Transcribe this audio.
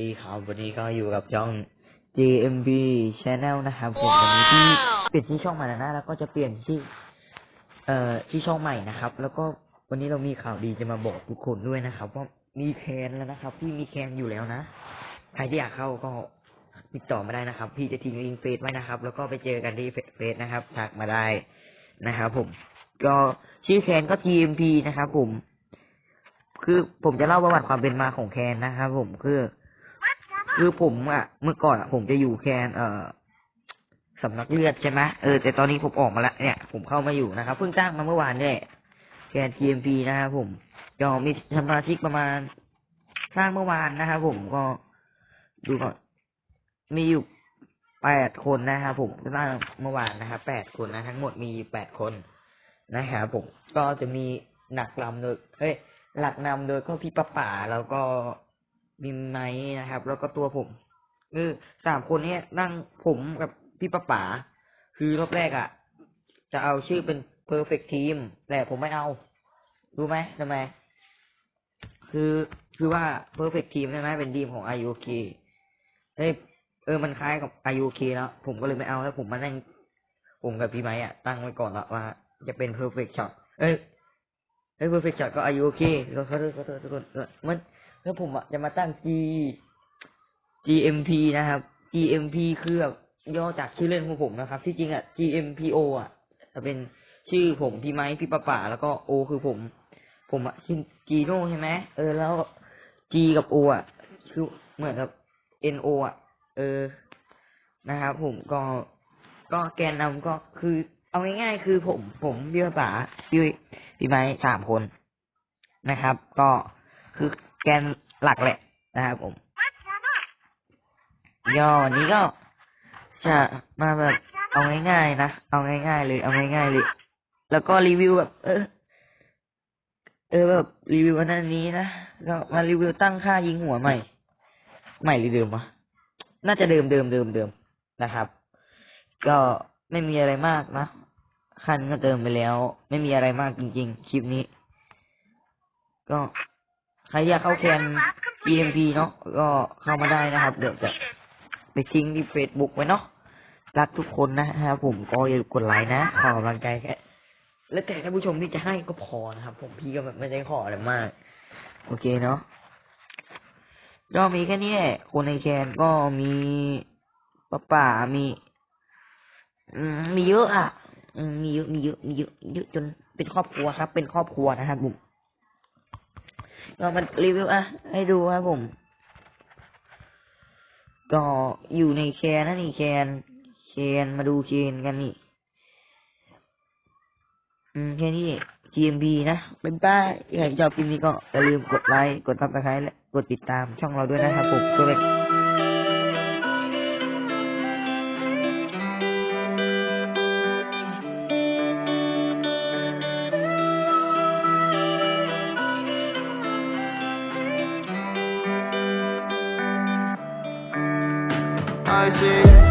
ดีครับ วันนี้ก็อยู่กับช่อง JMB Channel นะครับผมวันนี้ที่เปลี่ยนที่ช่องใหม่แล้วนะแล้วก็จะเปลี่ยนที่เอ่อที่ช่องใหม่นะครับ แล้วก็วันนี้เรามีข่าวดีจะมาบอกทุกคนด้วยนะครับว่ามีแคนแล้วนะครับที่มีแคนอยู่แล้วนะใครที่อยากเข้าก็ติดต่อมาได้นะครับ พี่จะทิ้งลิงก์เฟซไว้นะครับ แล้วก็ไปเจอกันที่เฟซนะครับทักมาได้นะครับผมก็ชื่อแคนก็ GMP นะครับผมคือผมจะเล่าประวัติความเป็นมาของแคนนะครับผมคือ คือผมอะเมื่อก่อนอะผมจะอยู่แคนเอ่อสำนักเลือดใช่ไหมเออแต่ตอนนี้ผมออกมาล้วเนี่ย ผมเข้ามาอยู่นะครับเพิ่งจ้างมาเมื่อวานเนี่ยแคน TMP นะครับผมก็มีสมาชิกประมาณสร้างเมื่อวานนะครับผมก็ดูก่อนมีอยู่แปดคนนะครับผมสร้างเมื่อวานนะครับแปดคนนะทั้งหมดมีแปดคนนะครับผมก็จะมีหนักลำโดยเฮ้ยหลักนำโดยก็พี่ปะป่าแล้วก็ มีไม้นะครับ แล้วก็ตัวผมคือสามคนเนี้ยนั่งผมกับพี่ปะป่าคือรอบแรกอะ่ะ จะเอาชื่อเป็น perfect team แต่ผมไม่เอา รู้ไหมทำไม คือคือว่า perfect team ใช่ไหมเป็นทีมของ IUK เฮ้ยเออมันคล้ายกับ IUK แล้วผมก็เลยไม่เอาแล้วผมมานั่งผมกับพี่ไม้อะตั้งไว้ก่อนละว่า จะเป็น perfect shot เอ้ยเฮ้ย perfect shot ก็อายุโอเคขอโทษขอโทษทุกคนมัน แล้วผมจะมาตั้ง G GMP นะครับ GMP คือแบบย่อจากชื่อเล่นของผมนะครับ ที่จริงอะ GMPO อะ จะเป็นชื่อผมพี่ไม้พี่ปะป่า แล้วก็ O คือผม ผมอะชื่อจีโน่ใช่ไหมเออแล้ว G กับ O อะคือเหมือนกับ NO อะ เออนะครับผมก็ก็แกนนำก็คือ เอาง่ายๆคือผมผมพี่ปะป่าพี่พี่ไม้สามคนนะครับ ก็คือ แกนหลักแหละนะครับผมย่อวันนี้ก็จะมาแบบเอาง่ายๆนะเอาง่ายๆเลย เอาง่ายๆเลย แล้วก็รีวิวแบบ เออ เออแบบรีวิวอันนั้นนี้นะก็มารีวิวตั้งค่ายิงหัวใหม่ ใหม่หรือเดิมวะน่าจะเดิมเดิมเดิมเดิมนะครับ ก็ไม่มีอะไรมากนะคันก็เติมไปแล้ว ไม่มีอะไรมากจริง ๆ คลิปนี้ ก็ ใครอยากเข้าแคน GMP เนาะก็เข้ามาได้นะครับ เดี๋ยวจะไปทิ้งที่ Facebook ไว้เนาะรักทุกคนนะครับผมก็อย่าลืมกดไลค์นะขอกำลังใจแค่แล้วแต่ท่านผู้ชมที่จะให้ก็พอนะครับ ผมพี่ก็แบบไม่ได้ขออะไรมาก โอเคเนาะก็มีแค่นี้คนในแคนก็มีป้าป่ามีมีเยอะอะมีเยอะมีเยอะมีเยอะเยอะจนเป็นครอบครัวครับ เป็นครอบครัวนะครับผม ก็มารีวิวอะ ให้ดูครับผม ก็อยู่ในแคนนะนี่แคนแคนมาดูแคนกันนี่ อืมแค่นี้ GMB นะบ๊ายบายใครชอบคลิปนี้ก็อย่าลืมกดไลค์ กดซับสไครต์และกดติดตามช่องเราด้วยนะครับผมเพื่อเป็น I see